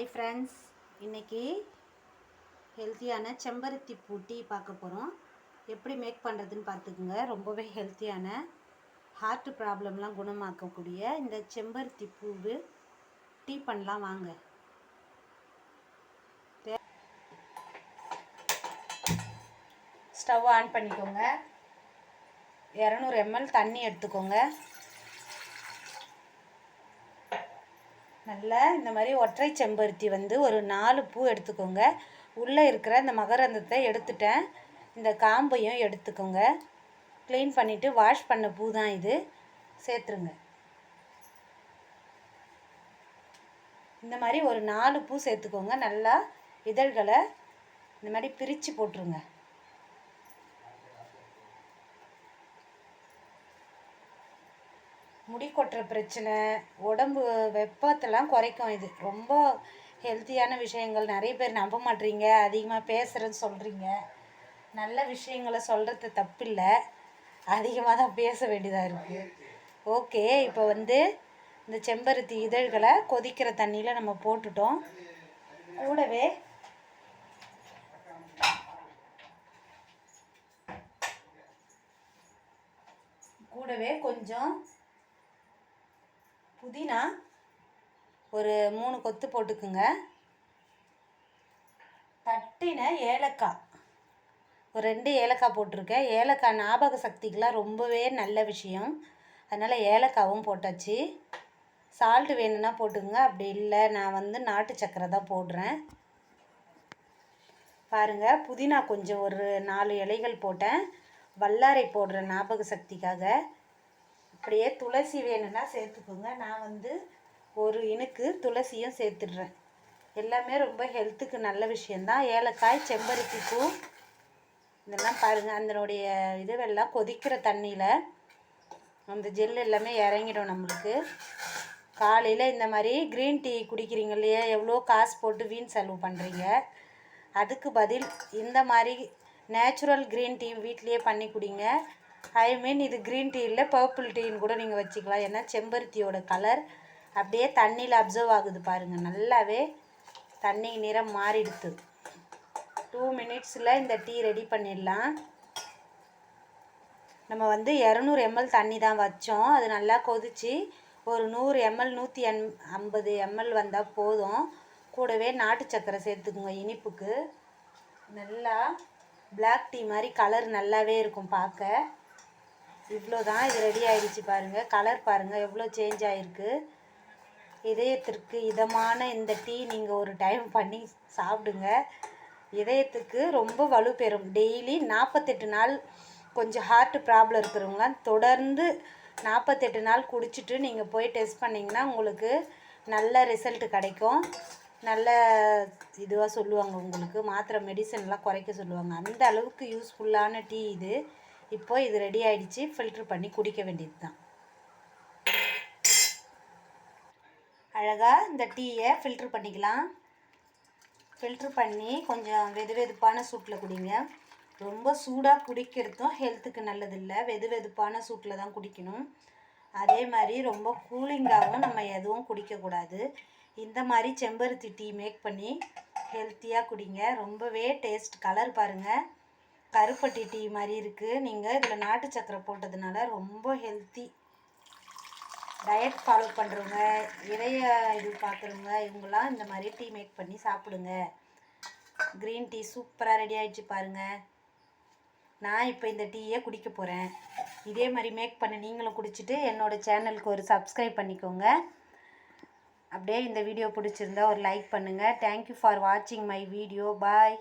Hi friends இன்றைக்கி ஹெல்த்தியான செம்பருத்தி பூ டீ பார்க்க போகிறோம் எப்படி மேக் பண்ணுறதுன்னு பார்த்துக்குங்க. ரொம்பவே ஹெல்த்தியான ஹார்ட் ப்ராப்ளம்லாம் குணமாக்கக்கூடிய இந்த செம்பருத்தி பூவு டீ பண்ணலாம் வாங்க. ஸ்டவ் ஆன் பண்ணிக்கோங்க. இரநூறு எம்எல் தண்ணி எடுத்துக்கோங்க. நல்லா இந்த மாதிரி ஒற்றை செம்பருத்தி வந்து ஒரு நாலு பூ எடுத்துக்கோங்க. உள்ளே இருக்கிற இந்த மகரந்தத்தை எடுத்துட்டேன். இந்த காம்பையும் எடுத்துக்கோங்க. க்ளீன் பண்ணிவிட்டு வாஷ் பண்ண பூ தான் இது. சேர்த்துருங்க. இந்த மாதிரி ஒரு நாலு பூ சேர்த்துக்கோங்க. நல்லா இதழ்களை இந்த மாதிரி பிரித்து போட்டுருங்க. முடி கொட்டுற பிரச்சனை உடம்பு வெப்பத்தெல்லாம் குறைக்கும் இது. ரொம்ப ஹெல்த்தியான விஷயங்கள். நிறைய பேர் நம்ப மாட்டீங்க. அதிகமாக பேசுகிறேன்னு சொல்கிறீங்க நல்ல விஷயங்களை சொல்கிறது தப்பில்லை. அதிகமாக தான் பேச வேண்டியதாக இருக்குது ஓகே இப்போ வந்து இந்த செம்பருத்தி இதழ்களை கொதிக்கிற தண்ணியில் நம்ம போட்டுட்டோம். கூடவே கூடவே கொஞ்சம் புதினா ஒரு மூணு கொத்து போட்டுக்குங்க. தட்டின ஏலக்காய். ஒரு ரெண்டு ஏலக்காய் போட்டிருக்கேன். ஏலக்காய் ஞாபக சக்திக்கெலாம் ரொம்பவே நல்ல விஷயம். அதனால் ஏலக்காவும் போட்டாச்சு. சால்ட்டு வேணும்னா போட்டுக்கோங்க. அப்படி இல்லை நான் வந்து நாட்டு சக்கரை தான் போடுறேன். பாருங்கள் புதினா கொஞ்சம் ஒரு நாலு இலைகள் போட்டேன். வல்லாரை போடுற ஞாபக சக்திக்காக. அப்படியே துளசி வேணும்னா சேர்த்துக்கோங்க. நான் வந்து ஒரு இனுக்கு துளசியும் சேர்த்துடுறேன். எல்லாமே ரொம்ப ஹெல்த்துக்கு நல்ல விஷயந்தான் ஏலக்காய் செம்பருத்தி பூ இதெல்லாம் பாருங்கள் அதனுடைய இதுவெல்லாம் கொதிக்கிற தண்ணியில் அந்த ஜெல் எல்லாமே இறங்கிடும் நம்மளுக்கு. காலையில் இந்த மாதிரி க்ரீன் டீ குடிக்கிறீங்க இல்லையா? எவ்வளோ காசு போட்டு வீண் செலவு பண்ணுறீங்க அதுக்கு பதில் இந்த மாதிரி நேச்சுரல் க்ரீன் டீ வீட்லேயே பண்ணி குடிங்க. ஐ மீன் இது க்ரீன் டீ இல்லை பர்பிள் டீன்னு கூட நீங்கள் வச்சுக்கலாம். ஏன்னா செம்பருத்தியோட கலர் அப்படியே தண்ணியில் அப்சர்வ் ஆகுது பாருங்கள் நல்லாவே தண்ணி நிறம் மாறிடுது. டூ மினிட்ஸில் இந்த டீ ரெடி பண்ணிடலாம். நம்ம வந்து இரநூறு எம்எல் தண்ணி தான் வச்சோம். அது நல்லா கொதித்து ஒரு நூறு எம்எல் நூற்றி எண் ஐம்பது எம்எல் வந்தால் போதும். கூடவே நாட்டு சக்கரை சேர்த்துக்குங்க இனிப்புக்கு. நல்லா பிளாக் டீ மாதிரி கலர் நல்லாவே இருக்கும் பார்க்க. இவ்வளோ தான் இது ரெடி ஆயிடுச்சு பாருங்கள் கலர் பாருங்கள் எவ்வளோ சேஞ்ச் ஆகிருக்கு இதயத்திற்கு இதமான இந்த டீ நீங்கள் ஒரு டைம் பண்ணி சாப்பிடுங்க. இதயத்துக்கு ரொம்ப வலு பெறும். டெய்லி நாற்பத்தெட்டு நாள் கொஞ்சம் ஹார்ட் ப்ராப்ளம் இருக்கிறவங்களாம் தொடர்ந்து நாற்பத்தெட்டு நாள் குடிச்சிட்டு நீங்கள் போய் டெஸ்ட் பண்ணிங்கன்னா உங்களுக்கு நல்ல ரிசல்ட் கிடைக்கும். நல்ல இதுவாக சொல்லுவாங்க உங்களுக்கு. மாத்திரை மெடிசன்லாம் குறைக்க சொல்லுவாங்க. அந்த அளவுக்கு யூஸ்ஃபுல்லான டீ இது. இப்போ இது ரெடி ஆகிடுச்சு ஃபில்ட்ரு பண்ணி குடிக்க வேண்டியது தான் அழகாக இந்த டீயை ஃபில்ட்ரு பண்ணிக்கலாம். ஃபில்ட்ரு பண்ணி கொஞ்சம் வெது வெதுப்பான சூட்டில் குடிங்க. ரொம்ப சூடாக குடிக்கிறதும் ஹெல்த்துக்கு நல்லதில்லை. வெது வெதுப்பான சூட்டில் தான் குடிக்கணும். அதே மாதிரி ரொம்ப கூலிங்காகவும் நம்ம எதுவும் குடிக்கக்கூடாது இந்த மாதிரி செம்பருத்தி டீ மேக் பண்ணி ஹெல்த்தியாக குடிங்க. ரொம்பவே டேஸ்ட் கலர் பாருங்கள் கருப்பட்டி டீ மாதிரி இருக்குது நீங்கள் இதில் நாட்டு சக்கரை போட்டதுனால ரொம்ப ஹெல்த்தி டயட் ஃபாலோ பண்ணுறவங்க இளைய இது பார்க்குறவங்க இவங்களாம் இந்த மாதிரி டீ மேக் பண்ணி சாப்பிடுங்க. க்ரீன் டீ சூப்பராக ரெடி ஆகிடுச்சு பாருங்கள் நான் இப்போ இந்த டீயை குடிக்க போகிறேன் இதே மாதிரி மேக் பண்ணி நீங்களும் குடிச்சிட்டு என்னோடய சேனலுக்கு ஒரு சப்ஸ்கிரைப் பண்ணிக்கோங்க. அப்படியே இந்த வீடியோ பிடிச்சிருந்தா ஒரு லைக் பண்ணுங்கள் தேங்க்யூ ஃபார் வாட்சிங் மை வீடியோ பாய்